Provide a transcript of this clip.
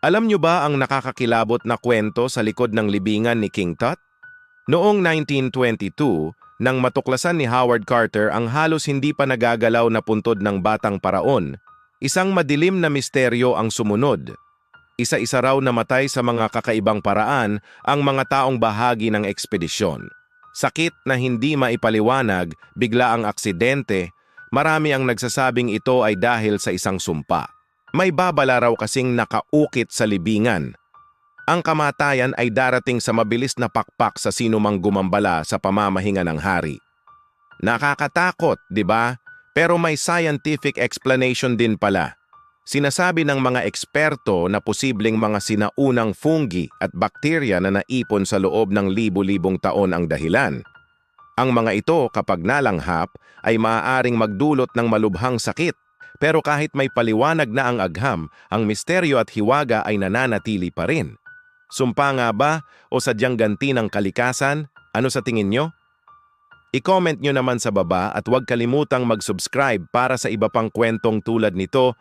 Alam nyo ba ang nakakakilabot na kwento sa likod ng libingan ni King Tut? Noong 1922, nang matuklasan ni Howard Carter ang halos hindi pa nagagalaw na puntod ng batang paraon, isang madilim na misteryo ang sumunod. Isa-isa raw namatay sa mga kakaibang paraan ang mga taong bahagi ng ekspedisyon. Sakit na hindi maipaliwanag, bigla ang aksidente, marami ang nagsasabing ito ay dahil sa isang sumpa. May babala raw kasing nakaukit sa libingan. Ang kamatayan ay darating sa mabilis na pakpak sa sinumang gumambala sa pamamahinga ng hari. Nakakatakot, di ba? Pero may scientific explanation din pala. Sinasabi ng mga eksperto na posibleng mga sinaunang fungi at bakterya na naipon sa loob ng libu-libong taon ang dahilan. Ang mga ito kapag nalanghap ay maaaring magdulot ng malubhang sakit pero kahit may paliwanag na ang agham, ang misteryo at hiwaga ay nananatili pa rin. Sumpa nga ba o sadyang ganti ng kalikasan? Ano sa tingin nyo? I-comment nyo naman sa baba at huwag kalimutang mag-subscribe para sa iba pang kwentong tulad nito